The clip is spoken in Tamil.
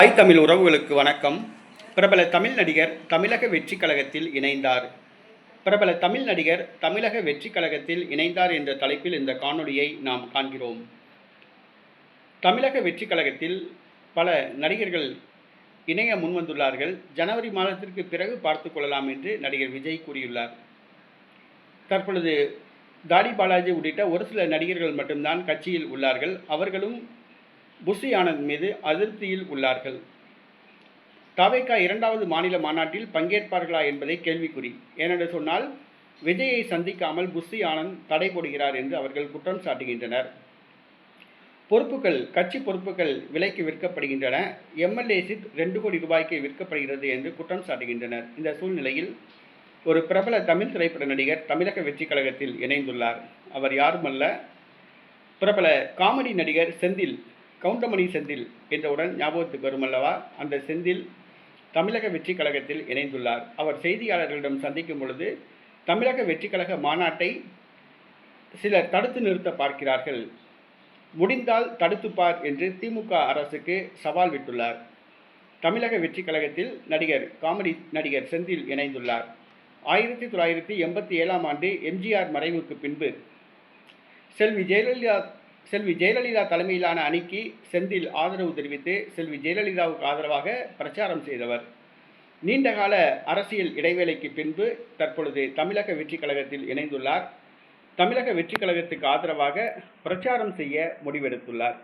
தாய் தமிழ் உறவுகளுக்கு வணக்கம். பிரபல தமிழ் நடிகர் தமிழக வெற்றி கழகத்தில் இணைந்தார். பிரபல தமிழ் நடிகர் தமிழக வெற்றி கழகத்தில் இணைந்தார் என்ற தலைப்பில் இந்த காணொளியை நாம் காண்கிறோம். தமிழக வெற்றி கழகத்தில் பல நடிகர்கள் இணைய முன்வந்துள்ளார்கள். ஜனவரி மாதத்திற்கு பிறகு பார்த்து கொள்ளலாம் என்று நடிகர் விஜய் கூறியுள்ளார். தற்பொழுது தாடி பாலாஜி உள்ளிட்ட ஒரு சில நடிகர்கள் மட்டும்தான் கட்சியில் உள்ளார்கள். அவர்களும் புஷி ஆனந்த் மீது அதிருப்தியில் உள்ளார்கள். தவைக்கா இரண்டாவது மாநில மாநாட்டில் பங்கேற்பார்களா என்பதை கேள்விக்குறி. ஏனென்று சொன்னால் விஜயை சந்திக்காமல் புஷி ஆனந்த் தடை போடுகிறார் என்று அவர்கள் குற்றம் சாட்டுகின்றனர். பொறுப்புகள் கட்சி பொறுப்புகள் விலைக்கு விற்கப்படுகின்றன. எம்எல்ஏ சீட் ரெண்டு கோடி ரூபாய்க்கு விற்கப்படுகிறது என்று குற்றம் சாட்டுகின்றனர். இந்த சூழ்நிலையில் ஒரு பிரபல தமிழ் திரைப்பட நடிகர் தமிழக வெற்றி கழகத்தில் இணைந்துள்ளார். அவர் யாருமல்ல பிரபல காமெடி நடிகர் செந்தில் கவுண்டமணி செந்தில் என்றவுடன் ஞாபகத்துக்கு வருமல்லவா? அந்த செந்தில் தமிழக வெற்றி கழகத்தில் இணைந்துள்ளார். அவர் செய்தியாளர்களிடம் சந்திக்கும் பொழுது தமிழக வெற்றி கழக மாநாட்டை சிலர் தடுத்து நிறுத்த பார்க்கிறார்கள். முடிந்தால் தடுத்துப்பார் என்று திமுக அரசுக்கு சவால் விட்டுள்ளார். தமிழக வெற்றி கழகத்தில் நடிகர் காமெடி நடிகர் செந்தில் இணைந்துள்ளார். ஆயிரத்தி தொள்ளாயிரத்தி எண்பத்தி ஏழாம் ஆண்டு எம்ஜிஆர் மறைவுக்கு பின்பு செல்வி ஜெயலலிதா செல்வி ஜெயலலிதா தலைமையிலான அணிக்கு செந்தில் ஆதரவு தெரிவித்து செல்வி ஜெயலலிதாவுக்கு ஆதரவாக பிரச்சாரம் செய்தவர். நீண்டகால அரசியல் இடைவேளைக்கு பின்பு தற்பொழுது தமிழக வெற்றி கழகத்தில் இணைந்துள்ளார். தமிழக வெற்றி கழகத்துக்கு ஆதரவாக பிரச்சாரம் செய்ய முடிவெடுத்துள்ளார்.